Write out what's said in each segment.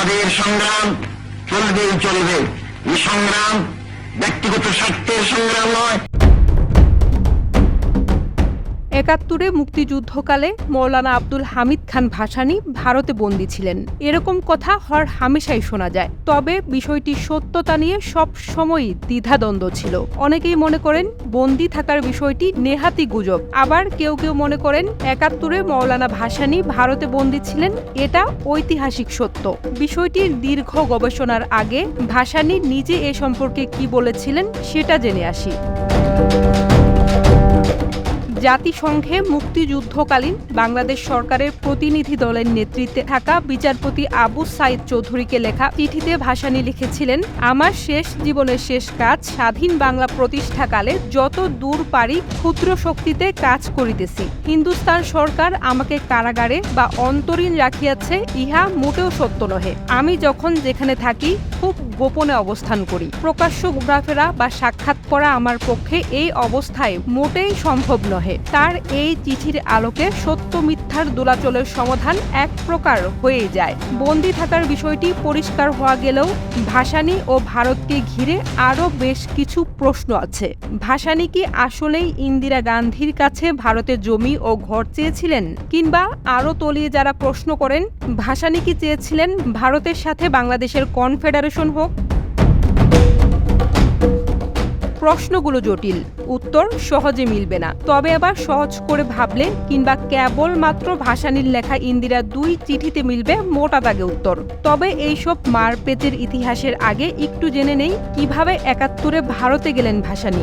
আমাদের সংগ্রাম চলবেই চলবে। এই সংগ্রাম ব্যক্তিগত স্বার্থের সংগ্রাম নয় একাত্তরে মুক্তিযুদ্ধকালে মৌলানা আব্দুল হামিদ খান ভাসানী ভারতে বন্দী ছিলেন। এরকম কথা হর হামেশাই শোনা যায়। তবে বিষয়টি সত্যতা নিয়ে সব সময়ই দ্বিধাদ্বন্দ্ব ছিল। অনেকেই মনে করেন বন্দী থাকার বিষয়টি নেহাতি গুজব। আবার কেউ কেউ মনে করেন একাত্তরে মৌলানা ভাসানী ভারতে বন্দী ছিলেন, এটা ঐতিহাসিক সত্য। বিষয়টির দীর্ঘ গবেষণার আগে ভাসানী নিজে এ সম্পর্কে কি বলেছিলেন সেটা জেনে আসি। জাতিসংঘে মুক্তিযুদ্ধকালীন বাংলাদেশ সরকারের প্রতিনিধি দলের নেতৃত্বে থাকা বিচারপতি আবু সাইদ চৌধুরীকে লেখা চিঠিতে ভাসানী লিখেছিলেন, আমার শেষ জীবনের শেষ কাজ স্বাধীন বাংলা প্রতিষ্ঠাকালে যত দূর পারি ক্ষুদ্র শক্তিতে কাজ করিতেছি। হিন্দুস্তান সরকার আমাকে কারাগারে বা অন্তরীণ রাখিয়াছে, ইহা মোটেও সত্য নহে। আমি যখন যেখানে থাকি, খুব গোপনে অবস্থান করি। প্রকাশ্য ঘোরাফেরা বা সাক্ষাৎ করা আমার পক্ষে এই অবস্থায় মোটেই সম্ভব নহে। তার এই চিঠির আলোকে সত্য মিথ্যার দোলাচলের সমাধান এক প্রকার হয়ে যায়। বন্দি থাকার বিষয়টি পরিষ্কার হওয়া গেলেও ভাসানী ও ভারতকে ঘিরে আরও বেশ কিছু প্রশ্ন আছে। ভাসানী কি আসলেই ইন্দিরা গান্ধীর কাছে ভারতে জমি ও ঘর চেয়েছিলেন? কিংবা আরও তলিয়ে যারা প্রশ্ন করেন, ভাসানী কি চেয়েছিলেন ভারতের সাথে বাংলাদেশের কনফেডারেশন হোক? প্রশ্নগুলো জটিল। উত্তর সহজে মিলবে না। তবে আবার সহজ করে ভাবলে কিংবা কেবল মাত্র ভাসানীর লেখা ইন্দিরা দুই চিঠিতে মিলবে মোটা দাগে উত্তর। তবে এইসব মারপেচের ইতিহাসের আগে একটু জেনে নেই কীভাবে একাত্তরে ভারতে গেলেন ভাসানী।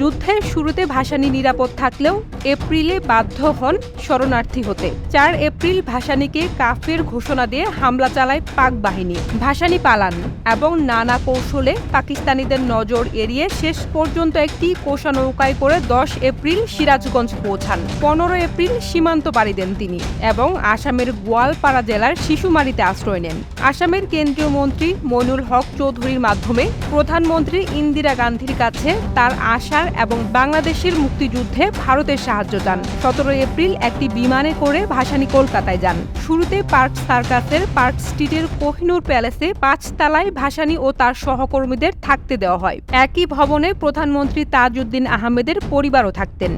যুদ্ধের শুরুতে ভাসানী নিরাপদ থাকলেও এপ্রিলে বাধ্য হন শরণার্থী হতে। চার এপ্রিল ভাসানীকে কাফের ঘোষণা দিয়ে হামলা চালায় পাক বাহিনী। ভাসানী পালান এবং নানা কৌশলে পাকিস্তানিদের নজর এড়িয়ে শেষ পর্যন্ত একটি কোষা নৌকায় করে দশ এপ্রিল সিরাজগঞ্জ পৌঁছান। পনেরো এপ্রিল সীমান্ত পাড়ি দেন তিনি এবং আসামের গোয়ালপাড়া জেলার শিশুমারিতে আশ্রয় নেন। আসামের কেন্দ্রীয় মন্ত্রী মইনুল হক চৌধুরীর মাধ্যমে প্রধানমন্ত্রী ইন্দিরা গান্ধীর কাছে তার আশার এবং বাংলাদেশের মুক্তিযুদ্ধে ভারতের সাহায্য চান। সতেরো এপ্রিল একটি বিমানে করে ভাসানী কলকাতায় যান। শুরুতে পার্ক সার্কাসের পার্ক স্ট্রিটের কোহিনুর প্যালেসে পাঁচতলায় ভাসানী ও তার সহকর্মীদের থাকতে দেওয়া হয়। একই ভবনে প্রধানমন্ত্রী তাজউদ্দিন আহমেদের পরিবারও থাকতেন।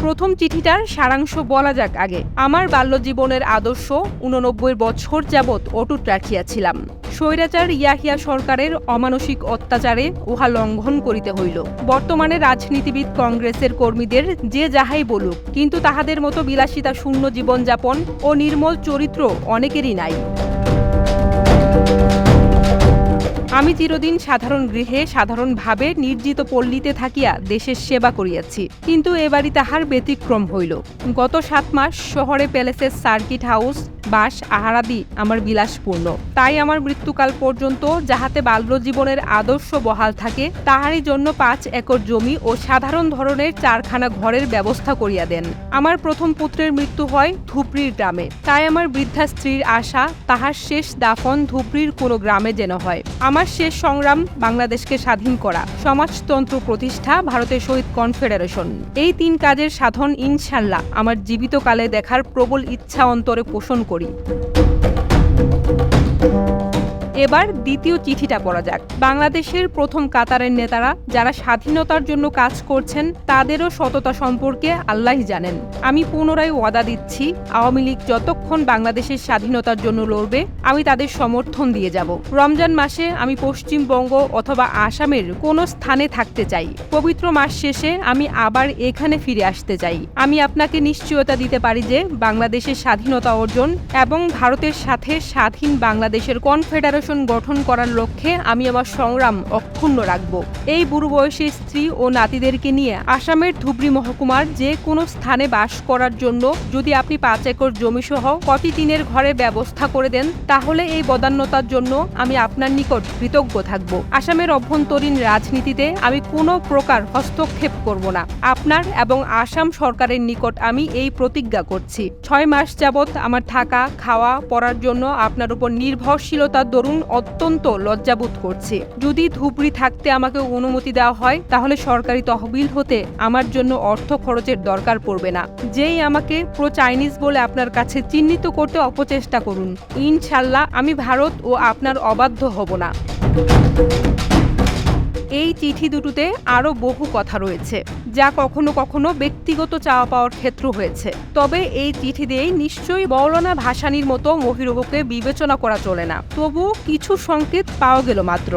প্রথম চিঠিটার সারাংশ বলা যাক আগে। আমার বাল্যজীবনের আদর্শ উননব্বই বছর যাবৎ অটুট রাখিয়াছিলাম। স্বৈরাচার ইয়াহিয়া সরকারের অমানসিক অত্যাচারে উহা লঙ্ঘন করিতে হইল। বর্তমানে রাজনীতিবিদ কংগ্রেসের কর্মীদের যে যাহাই বলুক, কিন্তু তাহাদের মতো বিলাসিতা শূন্য জীবনযাপন ও নির্মল চরিত্র অনেকেরই নাই। আমি চিরদিন সাধারণ গৃহে সাধারণভাবে নির্জিত পল্লীতে থাকিয়া দেশের সেবা করিয়াছি, কিন্তু এবারই তাহার ব্যতিক্রম হইল। গত সাত মাস শহরে প্যালেসের সার্কিট হাউস বাস আহারাদি আমার বিলাসপূর্ণ। তাই আমার মৃত্যুকাল পর্যন্ত যাহাতে বাল্যজীবনের আদর্শ বহাল থাকে, তাহারই জন্য পাঁচ একর জমি ও সাধারণ ধরনের চারখানা ঘরের ব্যবস্থা করিয়া দেন। আমার প্রথম পুত্রের মৃত্যু হয় ধুপড়ির গ্রামে। তাই আমার বৃদ্ধা স্ত্রীর আশা, তাহার শেষ দাফন ধুপড়ির কোনো গ্রামে যেন হয়। আমার শেষ সংগ্রাম বাংলাদেশকে স্বাধীন করা। সমাজতন্ত্র প্রতিষ্ঠা, ভারতের শহীদ কনফেডারেশন। এই তিন কাজের সাধন ইনশাল্লাহ আমার জীবিতকালে দেখার প্রবল ইচ্ছা অন্তরে পোষণ করি। এবার দ্বিতীয় চিঠিটা পড়া যাক। বাংলাদেশের প্রথম কাতারের নেতারা যারা স্বাধীনতার জন্য কাজ করছেন, তাদেরও সততা সম্পর্কে আল্লাহ জানেন। আমি পুনরায় ওয়াদা দিচ্ছি, আওয়ামী লীগ যতক্ষণ বাংলাদেশের স্বাধীনতার জন্য লড়বে, আমি তাদের সমর্থন দিয়ে যাব। রমজান মাসে আমি পশ্চিমবঙ্গ অথবা আসামের কোনো স্থানে থাকতে চাই। পবিত্র মাস শেষে আমি আবার এখানে ফিরে আসতে চাই। আমি আপনাকে নিশ্চয়তা দিতে পারি যে বাংলাদেশের স্বাধীনতা অর্জন এবং ভারতের সাথে স্বাধীন বাংলাদেশের কনফেডারেশন গঠন করার লক্ষ্যে আমি আমার সংগ্রাম অক্ষুণ্ণ রাখব। এই বুড়ো বয়সী স্ত্রী ও নাতিদেরকে নিয়ে আসামের ধুবড়ি মহকুমার যে কোনো স্থানে বাস করার জন্য যদি আপনি পাঁচ একর জমি সহ কটি টিনের ঘরের ব্যবস্থা করে দেন, তাহলে এই বদান্যতার জন্য আমি আপনার নিকট কৃতজ্ঞ থাকব। আসামের অভ্যন্তরীণ রাজনীতিতে আমি কোনো প্রকার হস্তক্ষেপ করব না। আপনার এবং আসাম সরকারের নিকট আমি এই প্রতিজ্ঞা করছি। ছয় মাস যাবৎ আমার থাকা, খাওয়া, পড়ার জন্য আপনার উপর নির্ভরশীলতার দরুন অত্যন্ত লজ্জাবোধ করছে। যদি ধুবড়ি থাকতে আমাকে অনুমতি দেওয়া হয়, তাহলে সরকারি তহবিল হতে আমার জন্য অর্থ খরচের দরকার পড়বে না। যেই আমাকে প্রো চাইনিজ বলে আপনার কাছে চিহ্নিত করতে অপচেষ্টা করুন। ইনশাল্লাহ আমি ভারত ও আপনার অবাধ্য হব না। এই চিঠি দুটোতে আরও বহু কথা রয়েছে, যা কখনো কখনো ব্যক্তিগত চাওয়া পাওয়ার ক্ষেত্র হয়েছে। তবে এই চিঠি দিয়েই নিশ্চয়ই বওলানা ভাসানির মতো মহিরুহকে বিবেচনা করা চলে না। তবু কিছু সংকেত পাওয়া গেল মাত্র।